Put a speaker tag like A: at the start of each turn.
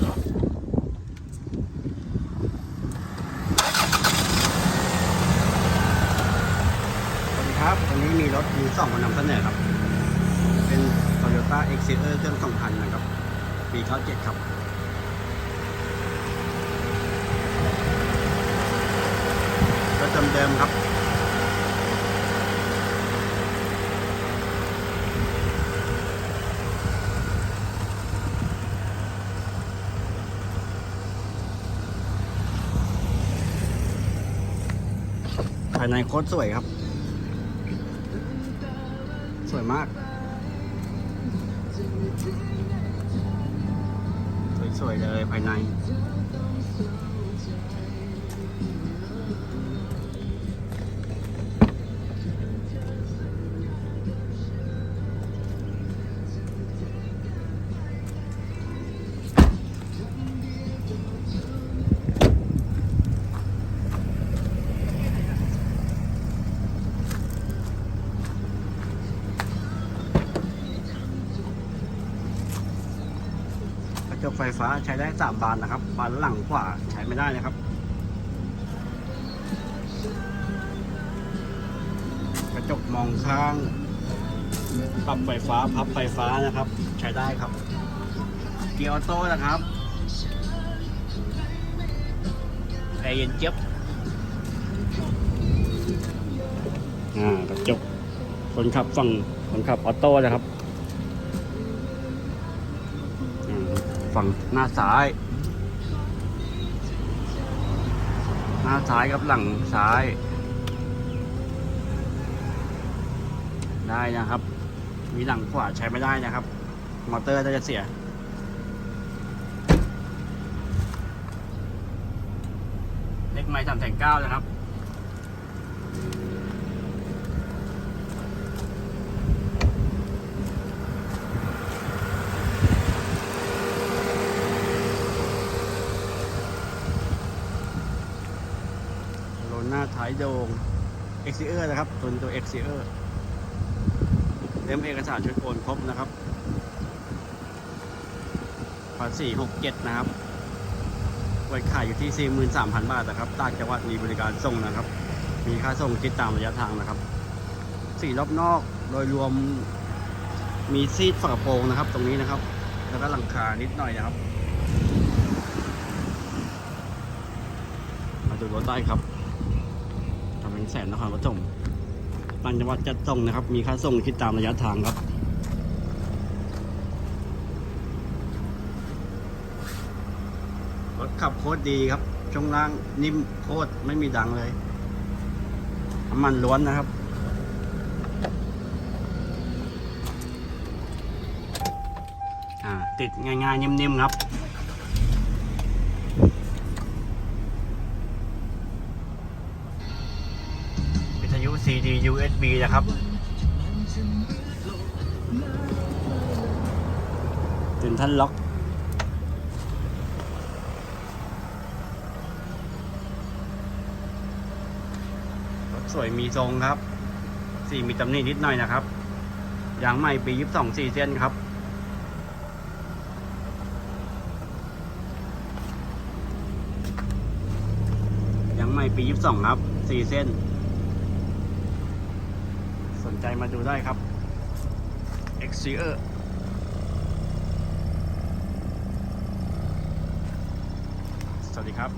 A: สวัสดีครับวันนี้มีรถมือสองมานำเสนอครับ เป็น Toyota e x c e l e r เครื่อง2,000 นะครับ ปี97ครับ รถเดิมๆครับายในโคตรสวยครับ สวยมาก สวยๆเลยภายใน จกไฟฟ้าใช้ได้สามบานนะครับบานหลังขวาใช้ไม่ได้นะครับ กระจกมองข้างปรับไฟฟ้าพับไฟฟ้านะครับ ใช้ได้ครับ เกียร์ออโต้นะครับแอร์เย็นเจี๊ยบกระจกคนขับฝั่งคนขับออโต้นะครับ ฝั่งหน้าซ้าย หน้าซ้ายกับหลังซ้าย ได้นะครับ มีหลังขวาใช้ไม่ได้นะครับ มอเตอร์จะเสียเล็กไม้สามแสนเก้านะครับ นหน้าท้ายโดง x c อ r นะครับ ตัวตัว x c อ r เล่มเอกสารชุดโอนครบนะครับภาษี67 นะครับไว้ขายอยู่ที่ 43,000 บาทนะครับต่างจังหวัดมีบริการส่งนะครับ มีค่าส่งคิดตามระยะทางนะครับ สีรอบนอกโดยรวมมีซีดฝากระโปรงนะครับ ตรงนี้นะครับ แล้วก็หลังคานิดหน่อยนะครับ มาดูรถได้ครับ นแสนนครปฐมต่างจังหวัดจัดส่งนะครับ มีค่าส่งคิดตามระยะทางครับรถขับโคตรดีครับ ช่วงล่างนิ่มโคตรไม่มีดังเลยน้ำมันล้วนนะครับอ่าติดง่ายๆนิ่มๆครับ วิทยุ CD USB นะครับ ถึงท่านล็อกรถสวยมีทรงครับ สีมีตำหนินิดหน่อยนะครับยางใหม่ปี22 4เส้นครับยางใหม่ปี22ครับ4เส้นสน ใจมาดูได้ครับ x c e r สวัสดีครับ